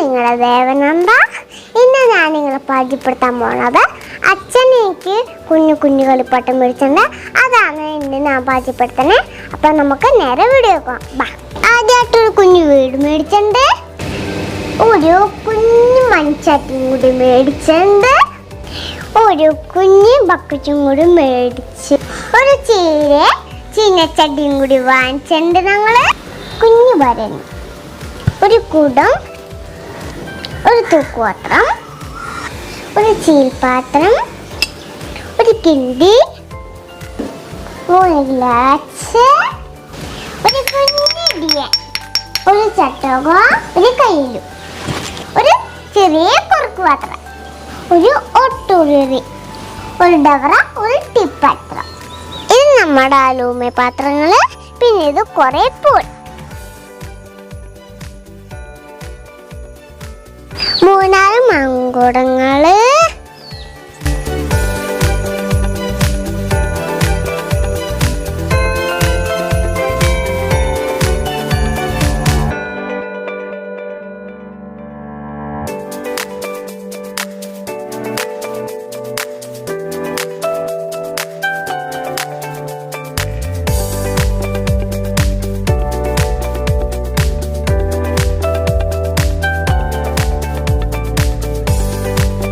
നിങ്ങളുടെ ദേവനന്ദ ഇന്ന് ഞാൻ നിങ്ങളെ പരിചയപ്പെടുത്താൻ പോണത് അച്ഛനേക്ക് കുഞ്ഞു കുഞ്ഞു കളിപ്പാട്ടം മേടിച്ചിട്ടുണ്ട് അതാണ് ഇന്ന് ഞാൻ പരിചയപ്പെടുത്തണേ അപ്പൊ നമുക്ക് നേരെ വീഡിയോ ബാ. ആദ്യമായിട്ടൊരു കുഞ്ഞു വീട് മേടിച്ചിട്ടുണ്ട്. ഒരു കുഞ്ഞു മൺചട്ടിയും കൂടി മേടിച്ചിട്ടുണ്ട്. ഒരു കുഞ്ഞു ബക്കറ്റും കൂടി മേടിച്ച്. ഒരു ചീര ചീനച്ചട്ടിയും കൂടി വാങ്ങിച്ചിട്ടുണ്ട് ഞങ്ങൾ. കുഞ്ഞു ഭരണി ഒരു കുടം ഒരു തൂക്കുപാത്രം ഒരു ചീൽപാത്രം ഒരു കിണ്ടി മൂന്ന് ഗ്ലാസ് ഒരു കുഞ്ഞിടിയ ഒരു ചട്ടക ഒരു കയ്യിലും ഒരു ചെറിയ കുറുക്കുപാത്രം ഒരു ഒട്ടുരുറി ഒരു ഡവറ ഒരു ടിപ്പാത്രം. ഇത് നമ്മുടെ അലൂമിയ പാത്രങ്ങൾ പിന്നെ ഇത് കുറേ പൂൾ മൂന്നാൽ മങ്കുടങ്ങൾ.